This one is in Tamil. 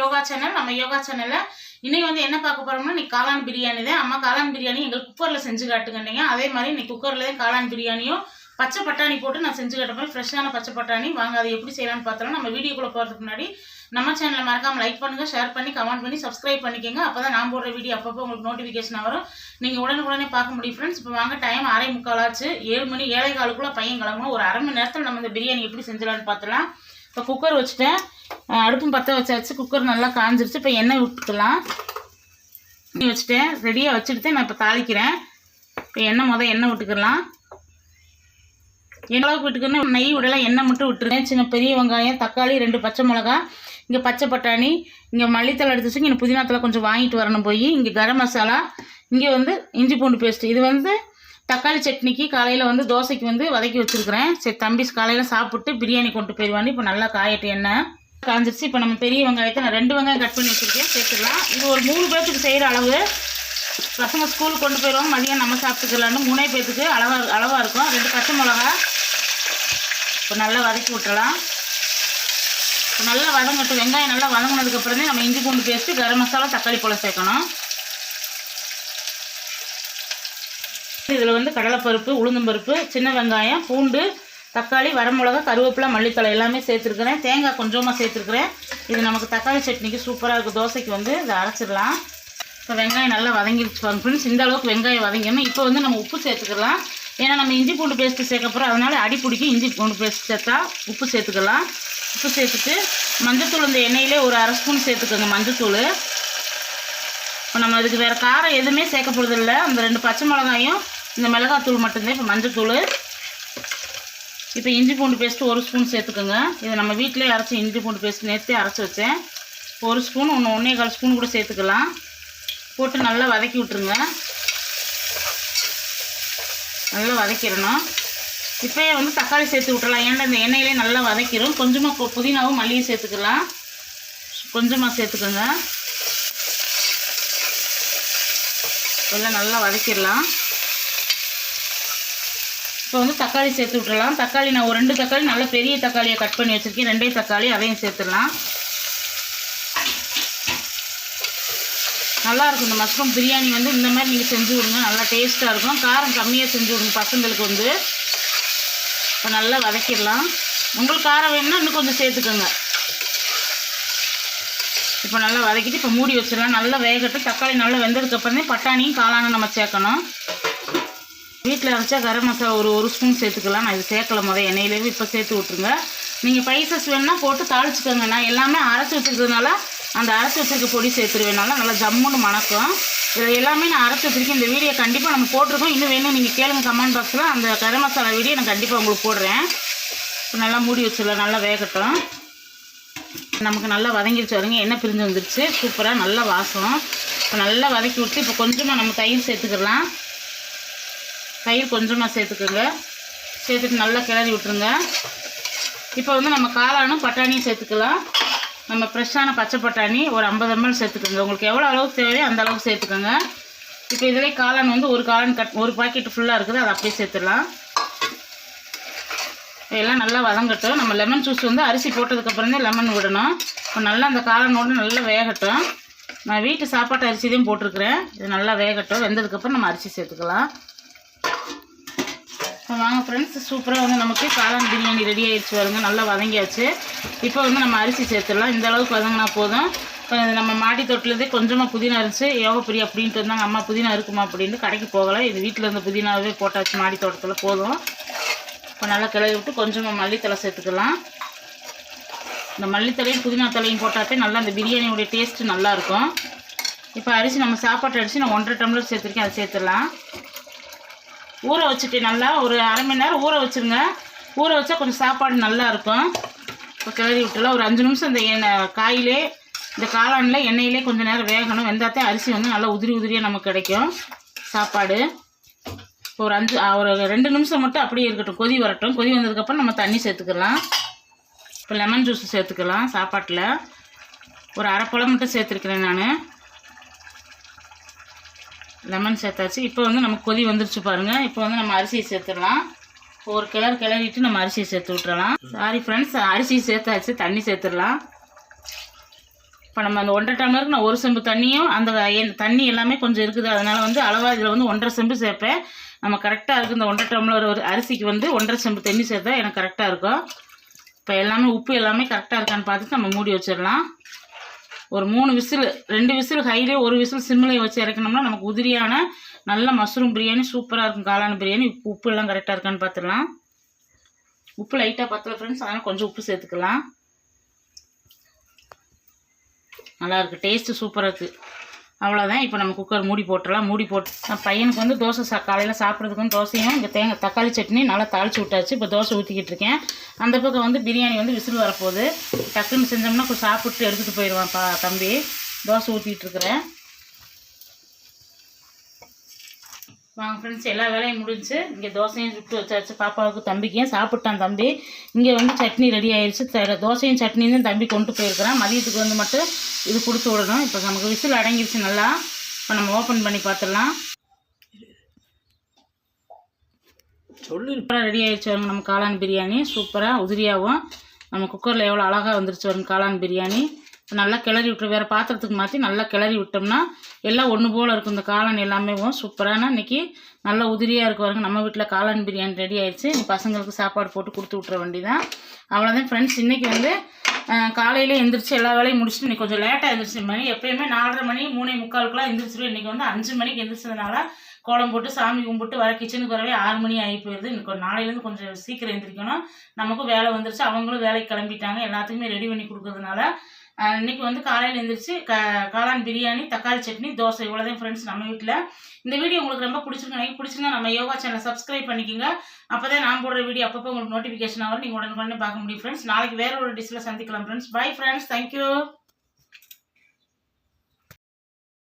யோகா சேனல் நம்ம யோகா சேனல்ல இன்னைக்கு வந்து என்ன பார்க்க போறோம்னா இன்னைக்கு காளான் பிரியாணி தான். அம்மா காளான் பிரியாணி எங்களுக்கு குக்கர்ல செஞ்சு காட்டுங்கன்னீங்க. அதே மாதிரி இன்னைக்கு குக்கர்ல தான் காளான் பிரியாணியும் பச்சை பட்டாணி போட்டு நான் செஞ்சு காட்டுறேன் ஃப்ரெஷ்ஷான பச்சை பட்டாணி. வாங்க அதை எப்படி செய்யலாம்னு பார்த்தோம்னா நம்ம வீடியோக்குள்ள போறதுக்கு முன்னாடி நம்ம சேனலை மறக்காம லைக் பண்ணுங்க ஷேர் பண்ணி கமெண்ட் பண்ணி சப்ஸ்கிரைப் பண்ணிக்கோங்க. அப்பதான் நான் போடுற வீடியோ அப்பப்போ உங்களுக்கு நோட்டிஃபிகேஷன் வரும். நீங்க உடனுக்குடனே பார்க்க முடியும் ஃப்ரெண்ட்ஸ் இப்போ வாங்க டைம் அரை முக்கால் ஆச்சு. ஏழு மணி ஏழை காலுக்குள்ள பையன் கிளம்பணும். ஒரு அரை மணி நேரத்தில் நம்ம இந்த பிரியாணி எப்படி செஞ்சலாம்னு பார்த்தலாம் இப்போ குக்கர் வச்சுட்டேன். அடுப்பும் பற்ற வச்சாச்சு. குக்கர் நல்லா காஞ்சிருச்சு. இப்போ எண்ணெய் விட்டுக்கலாம் எண்ணெய் வச்சுட்டேன். ரெடியாக வச்சுட்டு நான் இப்போ தாளிக்கிறேன். இப்போ எண்ணெய் மொதல் எண்ணெய் விட்டுக்கலாம். எண்ணெய் அளவுக்கு விட்டுக்கணும். நெய் விடலாம் எண்ணெய் மட்டும் விட்டுருக்கேன் சின்ன பெரிய வெங்காயம் தக்காளி ரெண்டு பச்சை மிளகா இங்கே பச்சை பட்டாணி இங்கே மல்லித்தலை எடுத்து வச்சு இங்கே புதினாத்தலை கொஞ்சம் வாங்கிட்டு வரணும் போய். இங்கே கரம் மசாலா இங்கே வந்து இஞ்சி பூண்டு பேஸ்ட்டு இது வந்து தக்காளி சட்னிக்கு காலையில் வந்து தோசைக்கு வந்து வதக்கி வச்சுருக்கிறேன். சரி தம்பி காலையில் சாப்பிட்டு பிரியாணி கொண்டு போயிடுவான்னு இப்போ நல்லா காயட்டு எண்ணெய் காஞ்சிருச்சு. இப்போ நம்ம பெரிய வெங்காயத்தை நான் ரெண்டு வெங்காயம் கட் பண்ணி வச்சுருக்கேன். சேர்த்துக்கலாம் இது ஒரு மூணு பேர்த்துக்கு செய்கிற அளவு. பசங்க ஸ்கூலுக்கு கொண்டு போயிடுவோம் மதியம் நம்ம சாப்பிட்டுக்கலான்னு மூணே பேர்த்துக்கு அளவாக அளவாக இருக்கும். ரெண்டு பச்சை மிளகா. இப்போ நல்லா வதக்கி விட்டுலாம் இப்போ நல்லா வதங்கட்டும். வெங்காயம் நல்லா வதங்கினதுக்கப்புறமே நம்ம இஞ்சி பூண்டு பேஸ்ட்டு கரம் மசாலா தக்காளி பழம் சேர்க்கணும். இதில் வந்து கடலைப்பருப்பு உளுந்தம்பருப்பு சின்ன வெங்காயம் பூண்டு தக்காளி வரமிளகா கருவேப்பிலை மல்லித்தலை எல்லாமே சேர்த்துருக்குறேன். தேங்காய் கொஞ்சமாக சேர்த்துருக்குறேன். இது நமக்கு தக்காளி சட்னிக்கு சூப்பராக இருக்குது தோசைக்கு வந்து இதை அரைச்சிடலாம். இப்போ வெங்காயம் நல்லா வதங்கிடுச்சு பாருங்க ஃப்ரெண்ட்ஸ் இந்த அளவுக்கு வெங்காயம் வதங்கிடணும் இப்போ வந்து நம்ம உப்பு சேர்த்துக்கலாம். ஏன்னா நம்ம இஞ்சி பூண்டு பேஸ்ட்டு சேர்க்க போகிறோம் அதனால் அடி இஞ்சி பூண்டு பேஸ்ட் சேர்த்தா உப்பு சேர்த்துக்கலாம். உப்பு சேர்த்துட்டு மஞ்சத்தூள் இந்த எண்ணெயிலே ஒரு அரை ஸ்பூன் சேர்த்துக்கோங்க மஞ்சத்தூள் இப்போ நம்ம இதுக்கு வேறு காரம் எதுவுமே சேர்க்க போகிறதில்ல அந்த ரெண்டு பச்சை மிளகாயும் இந்த மிளகாத்தூள் மட்டும்தான் இப்போ மஞ்சத்தூள். இப்போ இஞ்சி பூண்டு பேஸ்ட்டு ஒரு ஸ்பூன் சேர்த்துக்கோங்க. இதை நம்ம வீட்டிலே அரைச்சி இஞ்சி பூண்டு பேஸ்ட் நேற்றே அரைச்சி வச்சேன். ஒரு ஸ்பூன் ஒன்று ஒன்றே கால் ஸ்பூன் கூட சேர்த்துக்கலாம். போட்டு நல்லா வதக்கி விட்ருங்க நல்லா வதக்கிடணும். இப்போயே வந்து தக்காளி சேர்த்து விட்றலாம் ஏன்னா இந்த எண்ணெயிலே நல்லா வதக்கிடும் கொஞ்சமாக புதினாவும் மல்லியும் சேர்த்துக்கலாம். கொஞ்சமாக சேர்த்துக்கோங்க. எல்லாம் நல்லா வதக்கிடலாம். இப்போ வந்து தக்காளி சேர்த்து விட்டுடலாம் தக்காளி நான் ஒரு ரெண்டு தக்காளி நல்ல பெரிய தக்காளியை கட் பண்ணி வச்சுருக்கேன். ரெண்டே தக்காளி அதையும் சேர்த்துடலாம். நல்லாயிருக்கும் இந்த மஷ்ரூம் பிரியாணி வந்து இந்த மாதிரி நீங்கள் செஞ்சு விடுங்க. நல்லா டேஸ்ட்டாக இருக்கும். காரம் கம்மியாக செஞ்சு விடுங்க பசங்களுக்கு வந்து. இப்போ நல்லா வதக்கிடலாம். உங்களுக்கு காரம் வேணும்னா இன்னும் கொஞ்சம் சேர்த்துக்கோங்க. இப்போ நல்லா வதக்கிட்டு இப்போ மூடி வச்சிடலாம். நல்லா வேகட்டும். தக்காளி நல்லா வெந்ததுக்கப்புறமே பட்டாணியும் காளானும் நம்ம சேர்க்கணும். வீட்டில் அரைச்சா கரம் மசாலா ஒரு ஒரு ஸ்பூன் சேர்த்துக்கலாம். நான் இது சேர்க்கல முதல். எண்ணெயிலேயே இப்போ சேர்த்து விட்ருங்க நீங்கள் பைசஸ் வேணும்னா போட்டு தாளிச்சுக்கோங்க. நான் எல்லாமே அரைச்சி வச்சுருக்கிறதுனால அந்த அரைச்சி வச்சிருக்க பொடி சேர்த்துருவேனால நல்லா ஜம்முன்னு மணக்கும். இதில் எல்லாமே நான் அரைச்சி வச்சுருக்கேன். இந்த வீடியோ கண்டிப்பாக நம்ம போட்டிருக்கோம். இன்னும் வேணும் நீங்கள் கேளுங்க கமெண்ட் பாக்ஸில் அந்த கரம் மசாலா வீடியோ நான் கண்டிப்பாக உங்களுக்கு போடுறேன். இப்போ நல்லா மூடி வச்சிடலாம். நல்லா வேகட்டும். நமக்கு நல்லா வதங்கிடுச்சு வருங்க எண்ணெய் பிரிஞ்சு வந்துருச்சு. சூப்பராக நல்லா வாசம். இப்போ நல்லா வதக்கி விட்டு இப்போ கொஞ்சமாக நம்ம தயிர் சேர்த்துக்கலாம். தயிர் கொஞ்சமாக சேர்த்துக்கோங்க. சேர்த்துட்டு நல்லா கிளறி விட்டுருங்க. இப்போ வந்து நம்ம காளானும் பட்டாணியும் சேர்த்துக்கலாம். நம்ம ஃப்ரெஷ்ஷான பச்சை பட்டாணி ஒரு ஐம்பது எம்எல் சேர்த்துக்கோங்க. உங்களுக்கு எவ்வளோ அளவுக்கு தேவையோ அந்த அளவுக்கு சேர்த்துக்கோங்க. இப்போ இதிலே காளான் வந்து ஒரு காளான் கட் ஒரு பாக்கெட் ஃபுல்லாக இருக்குது. அதை அப்படியே சேர்த்துடலாம். எல்லாம் நல்லா வதங்கட்டும். நம்ம லெமன் ஜூஸ் வந்து அரிசி போட்டதுக்கப்புறம் தான் லெமன் விடணும். இப்போ நல்லா அந்த காளானோடு நல்லா வேகட்டும். நான் வீட்டு சாப்பாட்டு அரிசி தான் போட்டிருக்கிறேன். இது நல்லா வேகட்டும். வெந்ததுக்கப்புறம் நம்ம அரிசி சேர்த்துக்கலாம். இப்போ வாங்க ஃப்ரெண்ட்ஸ் சூப்பராக வந்து நமக்கு காளான் பிரியாணி ரெடி ஆகிடுச்சு வருங்க நல்லா வதங்கியாச்சு. இப்போ வந்து நம்ம அரிசி சேர்த்துடலாம். இந்த அளவுக்கு வதங்கினா போதும். இப்போ நம்ம மாடி தொட்டிலேருந்து கொஞ்சமாக புதினா இருந்துச்சு. யோக பிரி அப்படின்ட்டு இருந்தாங்க. அம்மா புதினா இருக்குமா அப்படின்ட்டு கடைக்கு போகலை. இது வீட்டில் இருந்த புதினாவே போட்டாச்சு. மாடி தோட்டத்தில் போதும். இப்போ நல்லா கிளறி விட்டு கொஞ்சமாக மல்லித்தலை சேர்த்துக்கலாம். இந்த மல்லித்தலையும் புதினா தலையும் போட்டாப்பே நல்லா அந்த பிரியாணியோடைய டேஸ்ட்டு நல்லாயிருக்கும் இப்போ அரிசி நம்ம சாப்பாட்டு அரிசி நான் ஒன்றரை டம்ளர் சேர்த்துருக்கேன். அதை சேர்த்துடலாம். ஊற வச்சுட்டு நல்லா ஒரு அரை மணி நேரம் ஊற வச்சுருங்க. ஊற வச்சா கொஞ்சம் சாப்பாடு நல்லா இருக்கும். இப்போ கிளறி விட்டுலாம் ஒரு அஞ்சு நிமிஷம் இந்த எண்ணெய் காயிலே இந்த காளானில் எண்ணெயிலே கொஞ்சம் நேரம் வேகணும். வெந்தாத்தே அரிசி வந்து நல்லா உதிரி உதிரியாக நமக்கு கிடைக்கும். சாப்பாடு. இப்போ ஒரு அஞ்சு ஒரு ரெண்டு நிமிஷம் மட்டும் அப்படியே இருக்கட்டும். கொதி வரட்டும். கொதி வந்ததுக்கப்புறம் நம்ம தண்ணி சேர்த்துக்கலாம். இப்போ லெமன் ஜூஸ் சேர்த்துக்கலாம் சாப்பாட்டில். ஒரு அரை பழம் மட்டும் சேர்த்துருக்கிறேன் நான். லெமன் சேர்த்தாச்சு. இப்போ வந்து நமக்கு கொதி வந்துருச்சு பாருங்கள் இப்போ வந்து நம்ம அரிசியை சேர்த்துடலாம். ஒரு கிளர் கிளறிட்டு நம்ம அரிசியை சேர்த்து விட்றலாம் சாரி ஃப்ரெண்ட்ஸ் அரிசி சேர்த்தாச்சு. தண்ணி சேர்த்துடலாம். இப்போ நம்ம அந்த ஒன்றரை டம்ளருக்கு நான் ஒரு செம்பு தண்ணியும் அந்த தண்ணி எல்லாமே கொஞ்சம் இருக்குது. அதனால் வந்து அளவாக இதில் வந்து ஒன்றரை செம்பு சேர்ப்பேன். நம்ம கரெக்டாக இருக்குது இந்த ஒன்றரை டம்ளர் ஒரு அரிசிக்கு வந்து ஒன்றரை செம்பு தண்ணி சேர்த்தா எனக்கு கரெக்டாக இருக்கும். இப்போ எல்லாமே உப்பு எல்லாமே கரெக்டாக இருக்கான்னு பார்த்துட்டு நம்ம மூடி வச்சிடலாம். ஒரு மூணு விசில் ரெண்டு விசில் ஹைலே ஒரு விசில் சிம்மிலே வச்சு இறக்கணும்னா நமக்கு உதிரியான நல்ல மஷ்ரூம் பிரியாணி சூப்பராக இருக்கும். காளான் பிரியாணி. உப்பு உப்பு எல்லாம் கரெக்டாக இருக்கான்னு பார்த்துடலாம் உப்பு லைட்டாக பத்தல ஃப்ரெண்ட்ஸ் அதனால் கொஞ்சம் உப்பு சேர்த்துக்கலாம். நல்லா இருக்குது டேஸ்ட்டு சூப்பராக இருக்குது அவ்வளோதான் இப்போ நம்ம குக்கர் மூடி போட்டுடலாம். மூடி போட்டு நான் பையனுக்கு வந்து தோசை சா காலையில் சாப்பிட்றதுக்கு வந்து தோசையும் இங்கே தேங்காய் தக்காளி சட்னி நல்லா தாளிச்சு விட்டாச்சு. இப்போ தோசை ஊற்றிக்கிட்டு இருக்கேன். அந்த பக்கம் வந்து பிரியாணி வந்து விசில் வரப்போகுது. டக்குன்னு செஞ்சோம்னா கொஞ்சம் சாப்பிட்டு எடுத்துகிட்டு போயிடுவான் பா தம்பி. தோசை ஊற்றிட்டுருக்குறேன் வாங்க ஃப்ரெண்ட்ஸ் எல்லா வேலையும் முடிஞ்சு இங்கே தோசையும் சுட்டு வச்சாச்சு. பாப்பாவுக்கு தம்பிக்கும் சாப்பிட்டான் தம்பி. இங்கே வந்து சட்னி ரெடி ஆயிடுச்சு த- தோசையும் சட்னியும் தான் தம்பி கொண்டு போயிருக்கிறான். மதியத்துக்கு வந்து மட்டும் இது கொடுத்து விடணும். இப்போ நமக்கு விசில் அடங்கிடுச்சு நல்லா. இப்போ நம்ம ஓப்பன் பண்ணி பார்த்துடலாம். சொல்லு. இப்போ ரெடி ஆகிடுச்சு வருங்க நம்ம காளான் பிரியாணி. சூப்பராக உதிரியாகவும் நம்ம குக்கரில் எவ்வளோ அழகாக வந்துருச்சு வருங்க காளான் பிரியாணி. நல்லா கிளறி விட்டு வேறு பாத்திரத்துக்கு மாற்றி நல்லா கிளறி விட்டோம்னா எல்லாம் ஒன்று போல் இருக்கும். இந்த காளான் எல்லாமே சூப்பரான இன்னைக்கு நல்லா உதிரியாக இருக்கு பாருங்க. நம்ம வீட்டில் காளான் பிரியாணி ரெடி ஆயிடுச்சு. இனி பசங்களுக்கு சாப்பாடு போட்டு கொடுத்து விட்ற வேண்டியதான் அவ்வளோதான் ஃப்ரெண்ட்ஸ் இன்றைக்கி வந்து காலையில் எழுந்திரிச்சு எல்லா வேலையும் முடிச்சுட்டு இன்னைக்கு கொஞ்சம் லேட்டாக எழுந்திரிச்சு மணி எப்பயுமே நாலரை மணி மூணே முக்காலுக்குலாம் எந்திரிச்சிருவேன். இன்றைக்கி வந்து அஞ்சு மணிக்கு எழுந்திரிச்சதுனால கோலம் போட்டு சாமி கும்பிட்டு வர கிச்சனுக்கு வரவே ஆறு மணி ஆகி போயிடுது இன்னைக்கு நாளையிலேருந்து கொஞ்சம் சீக்கிரம் எழுந்திரிக்கணும் நமக்கும் வேலை வந்துருச்சு. அவங்களும் வேலைக்கு கிளம்பிட்டாங்க. எல்லாத்துக்குமே ரெடி பண்ணி கொடுக்கறதுனால இன்னைக்கு வந்து காலையில் எழுந்திரிச்சு க காளான் பிரியாணி தக்காளி சட்னி தோசை இவ்வளோதான் ஃப்ரெண்ட்ஸ் நம்ம வீட்டில் இந்த வீடியோ உங்களுக்கு ரொம்ப பிடிச்சிருக்கு பிடிச்சிருந்தா நம்ம யோகா சேனல் சப்ஸ்கிரைப் பண்ணிக்கோங்க. அப்போ தான் நான் போடுற வீடியோ அப்பப்போ உங்களுக்கு நோட்டிஃபிகேஷன் ஆகும் நீங்கள் உடனுக்குடனே பார்க்க முடியும் ஃப்ரெண்ட்ஸ் நாளைக்கு வேற ஒரு டிஷ்ஷில் சந்திக்கலாம் ஃப்ரெண்ட்ஸ் பை ஃப்ரெண்ட்ஸ் தேங்க்யூ